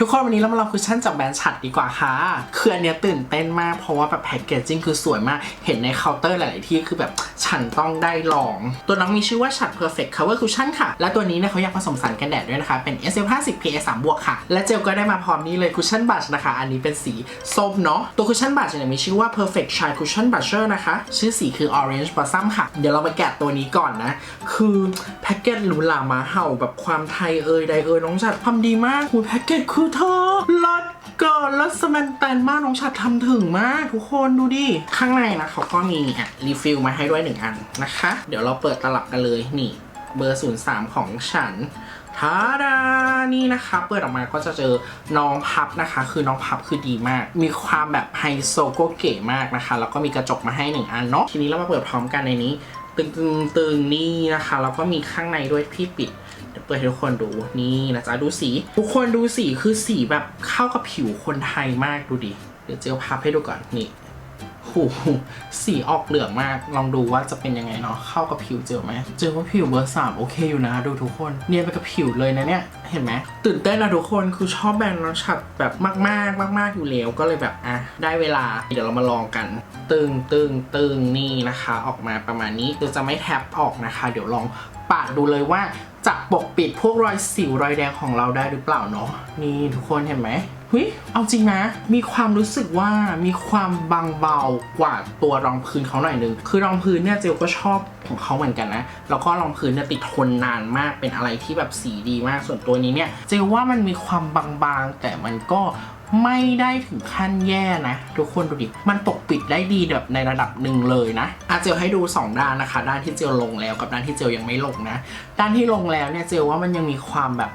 ทุกคนวันนี้เรามาลองคุชชั่นจากแบรนด์ฉัดดีกว่าค่ะคืออันเนี้ยตื่นเต้นมากเพราะว่าแบบแพคเกจจิ้งคือสวยมาก เห็นในเคาน์เตอร์หลาย ๆ ที่คือแบบฉันต้องได้ลอง ตัวน้องมีชื่อว่าฉัด Perfect Cover Cushion ค่ะ และตัวนี้เนี่ยเขาอยากผสมสารกันแดดด้วยนะคะ เป็น SPF 50 PA 3บวกค่ะ และเจลก็ได้มาพร้อมนี้เลยคุชชั่นบัชนะคะ อันนี้เป็นสีส้มเนาะ ตัวคุชชั่นบัชเนี่ยมีชื่อว่า Perfect Shine Cushion Brusher นะคะ ชื่อสีคือ Orange Blossom ค่ะ เดี๋ยวเรามาแกะตัวนี้ก่อนนะ คือแพ็กเกจหรูหรามาเห่าแบบความไทยเอ่ยใดเอ่ยน้องฉัดทำดีมากหูแพ็กเกจคือเธอลัดเกินลัดสแมนแตนมากน้องฉัดทำถึงมากทุกคนดูดิ ข้างในนะเขาก็มีอะรีฟิลมาให้ด้วยหนึ่งอันนะคะ เดี๋ยวเราเปิดตลับกันเลยนี่ เบอร์ 03 ของฉันทาดา นี่นะคะ เปิดออกมาก็จะเจอน้องพับนะคะ คือน้องพับคือดีมาก มีความแบบไฮโซโกเก๋มากนะคะ แล้วก็มีกระจกมาให้หนึ่งอันเนาะ ทีนี้เรามาเปิดพร้อมกันในนี้ ตึงตึงตึงนี่นะคะ แล้วก็มีข้างในด้วยที่ปิด เดี๋ยวเปิดให้ทุกคนดูนี่นะจ๊ะดูสี ทุกคนดูสีคือสีแบบเข้ากับผิวคนไทยมากดูดิเดี๋ยวเจลพับให้ดูก่อนนี่ หสีออกเหลืองมาก ลองดูว่าจะเป็นยังไงเนาะ เข้ากับผิวเจอไหม เจอว่าผิวเบอร์สามโอเคอยู่นะ ดูทุกคน เนียนไปกับผิวเลยนะเนี่ย เห็นไหม ตื่นเต้นนะทุกคน คือชอบแบรนด์น้องฉัดแบบมากๆ มาก ๆ อยู่แล้ว ก็เลยแบบอะ ได้เวลา เดี๋ยวเรามาลองกัน ตึงตึงตึงนี่นะคะ ออกมาประมาณนี้คือจะไม่แท็บออกนะคะ เดี๋ยวลองปาดดูเลยว่าจะปกปิดพวกรอยสิวรอยแดงของเราได้หรือเปล่าเนาะ นี่ทุกคนเห็นไหม เฮ้ยเอาจริงนะ มีความรู้สึกว่ามีความบางเบากว่าตัวรองพื้นเขาหน่อยนึง คือรองพื้นเนี่ยเจลก็ชอบของเขาเหมือนกันนะ แล้วก็รองพื้นเนี่ยติดทนนานมาก เป็นอะไรที่แบบสีดีมาก ส่วนตัวนี้เนี่ยเจลว่ามันมีความบางๆ แต่มันก็ ไม่ได้ถึงขั้นแย่นะ ทุกคนดูดิ มันปกปิดได้ดีแบบในระดับหนึ่งเลยนะอาเจลให้ดู 2 ด้านนะคะ ด้านที่เจลลงแล้วกับด้านที่เจลยังไม่ลงนะ ด้านที่ลงแล้วเนี่ยเจลว่ามันยังมีความแบบ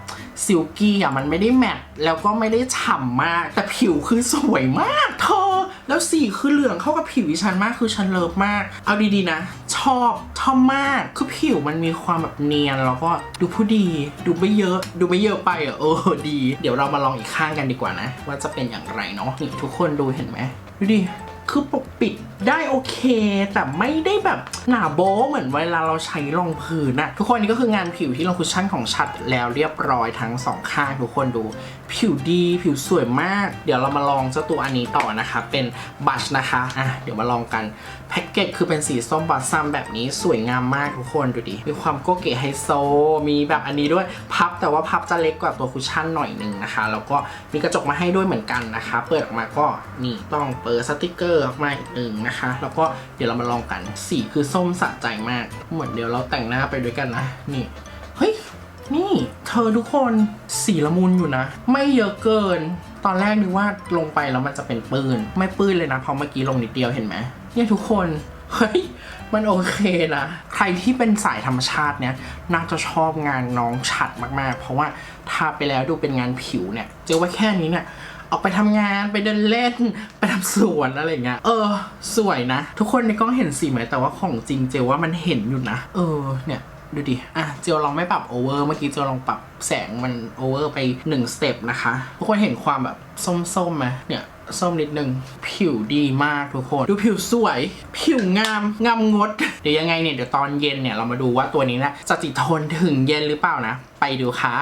ซิลกี้อะมันไม่ได้แมตต์แล้วก็ไม่ได้ฉ่ำมาก แต่ผิวคือสวยมากเธอ แล้วสีคือเหลืองเข้ากับผิวฉันมากคือฉันเลิฟมาก เอาดีๆนะ ชอบชอบมากคือผิวมันมีความแบบเนียนแล้วก็ดูผู้ดี ดูไม่เยอะ ดูไม่เยอะไปอะเออดี เดี๋ยวเรามาลองอีกข้างกันดีกว่านะ ว่าจะเป็นอย่างไรเนาะนี่ทุกคนดูเห็นไหมดูดิคือปกปิดได้โอเค แต่ไม่ได้แบบหนาโบ้เหมือนเวลาเราใช้รองพื้นอะทุกคนนี่ก็คืองานผิวที่ลงคุชชั่นของชัดแล้วเรียบร้อยทั้งสองข้างทุกคนดู ผิวดีผิวสวยมาก เดี๋ยวเรามาลองเจ้าตัวอันนี้ต่อนะคะ เป็นบัชนะคะอะเดี๋ยวมาลองกันแพ็กเกจคือเป็นสีส้มบอสซัมแบบนี้สวยงามมากทุกคนดูดิ มีความโกเก๋ไฮโซ มีแบบอันนี้ด้วยพับแต่ว่าพับจะเล็กกว่าตัวคุชชั่นหน่อยหนึ่งนะคะ แล้วก็มีกระจกมาให้ด้วยเหมือนกันนะคะ เปิดออกมาก็นี่ต้องเปิดสติกเกอร์ออกมาอีกหนึ่งนะคะ แล้วก็เดี๋ยวเรามาลองกัน สีคือส้มสะใจมาก เหมือนเดี๋ยวเราแต่งหน้าไปด้วยกันนะ นี่ เฮ้ย นี่เธอทุกคนสีละมุนอยู่นะ ไม่เยอะเกิน ตอนแรกนึกว่าลงไปแล้วมันจะเป็นปืน ไม่ปืนเลยนะเพราะเมื่อกี้ลงนิดเดียวเห็นไหมเนี่ยทุกคนเฮ้ยมันโอเคนะ ใครที่เป็นสายธรรมชาติเนี่ยน่าจะชอบงานน้องฉัดมากๆ เพราะว่าทาไปแล้วดูเป็นงานผิวเนี่ย เจอว่าแค่นี้เนี่ยออกไปทำงานไปเดินเล่น ไปทำสวนอะไรเงี้ยเออ สวยนะ ทุกคนในกล้องเห็นสีไหมแต่ว่าของจริงเจว่ามันเห็นอยู่นะ เออเนี่ย ดูดิ อะ เจลลองไม่ปรับโอเวอร์ เมื่อกี้เจลลองปรับแสงมันโอเวอร์ไป1สเต็ปนะคะ ทุกคนเห็นความแบบส้มๆไหมเนี่ยส้มนิดนึง ผิวดีมากทุกคน ดูผิวสวย ผิวงาม งามงด เดี๋ยวยังไงเนี่ย เดี๋ยวตอนเย็นเนี่ย เรามาดูว่าตัวนี้นะจะติดทนถึงเย็นหรือเปล่านะ ไปดูค่ะ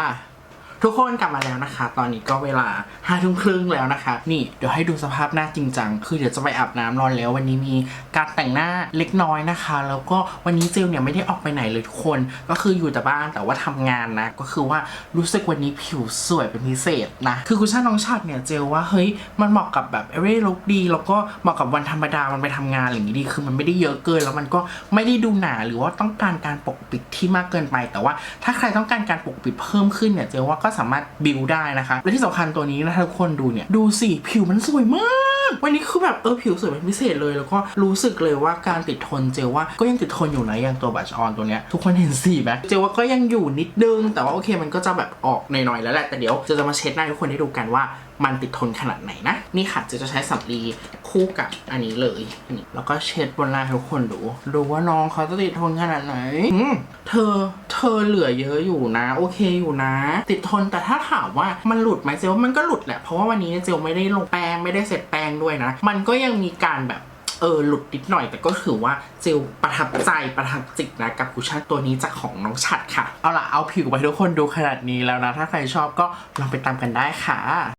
ทุกคนกลับมาแล้วนะคะ ตอนนี้ก็เวลาห้าทุ่มครึ่งแล้วนะคะ นี่เดี๋ยวให้ดูสภาพหน้าจริงจัง คือเดี๋ยวจะไปอาบน้ำนอนแล้ว วันนี้มีการแต่งหน้าเล็กน้อยนะคะ แล้วก็วันนี้เจลเนี่ยไม่ได้ออกไปไหนเลยทุกคน ก็คืออยู่แต่บ้านแต่ว่าทำงานนะ ก็คือว่ารู้สึกวันนี้ผิวสวยเป็นพิเศษนะ คือคุชชั่นน้องชัดเนี่ยเจลว่าเฮ้ยมันเหมาะกับแบบ every look ดี แล้วก็เหมาะกับวันธรรมดามันไปทำงานอะไรอย่างนี้ดี คือมันไม่ได้เยอะเกิน แล้วมันก็ไม่ได้ดูหนาหรือว่าต้องการการปกปิดที่มากเกินไป แต่ว่าถ้าใครต้องการการปกปิดเพิ่มขึ้นเนี่ยเจลว่าก็สามารถบิวได้นะคะ และที่สำคัญตัวนี้นะทุกคนดูเนี่ย ดูสิ ผิวมันสวยมาก วันนี้คือแบบเออผิวสวยเป็นพิเศษเลย แล้วก็รู้สึกเลยว่าการติดทนเจลว่าก็ยังติดทนอยู่นะอย่างตัวบัชออนตัวเนี้ยทุกคนเห็นสีไหมเจลว่าก็ยังอยู่นิดนึง แต่ว่าโอเคมันก็จะแบบออกหน่อยๆแล้วแหละแต่เดี๋ยวจะจะมาเช็ดหน้าทุกคนได้ดูกันว่ามันติดทนขนาดไหนนะ นี่ค่ะเจะจะใช้สำลี คู่กับอันนี้เลยนี่แล้วก็เช็ดบนหน้าให้ทุกคนดู ดูว่าน้องเขาจะติดทนขนาดไหนอืมเธอเธอเหลือเยอะอยู่นะ โอเคอยู่นะ ติดทนแต่ถ้าถามว่ามันหลุดไหมเจลว่ามันก็หลุดแหละ เพราะว่าวันนี้เจลไม่ได้ลงแป้งไม่ได้เสร็จแป้งด้วยนะ มันก็ยังมีการแบบเออหลุดนิดหน่อยแต่ก็ถือว่าเจลประทับใจประทับจิตนะกับคุชชั่นตัวนี้จากของน้องฉัดค่ะ เอาล่ะเอาผิวไปให้ทุกคนดูขนาดนี้แล้วนะ ถ้าใครชอบก็ลองไปตามกันได้ค่ะ